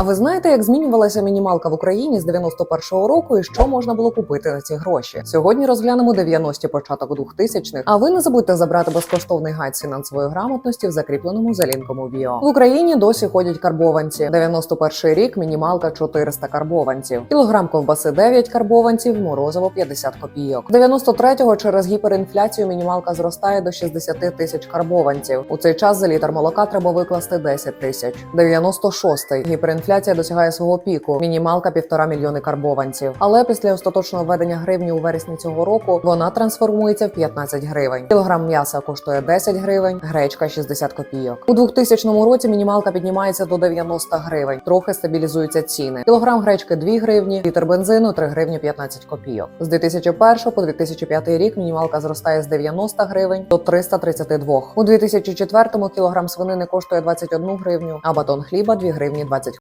А ви знаєте, як змінювалася мінімалка в Україні з 91-го року і що можна було купити на ці гроші? Сьогодні розглянемо 90-ті початок 2000-х. А ви не забудьте забрати безкоштовний гайд з фінансової грамотності в закріпленому за лінком у біо. В Україні досі ходять карбованці. 91-й рік мінімалка 400 карбованців. Кілограм ковбаси 9 карбованців, морозиво 50 копійок. 93-го через гіперінфляцію мінімалка зростає до 60 тисяч карбованців. У цей час за літр молока треба викласти 10 тисяч. 96-й гіперінфляція досягає свого піку. Мінімалка півтора мільйони карбованців. Але після остаточного введення гривні у вересні цього року вона трансформується в 15 гривень. Кілограм м'яса коштує 10 гривень, гречка 60 копійок. У 2000 році мінімалка піднімається до 90 гривень. Трохи стабілізуються ціни. Кілограм гречки 2 гривні, літр бензину 3 гривні 15 копійок. З 2001 по 2005 рік мінімалка зростає з 90 гривень до 332. У 2004 кілограм свинини коштує 21 гривню, а батон хліба 2 гривні 20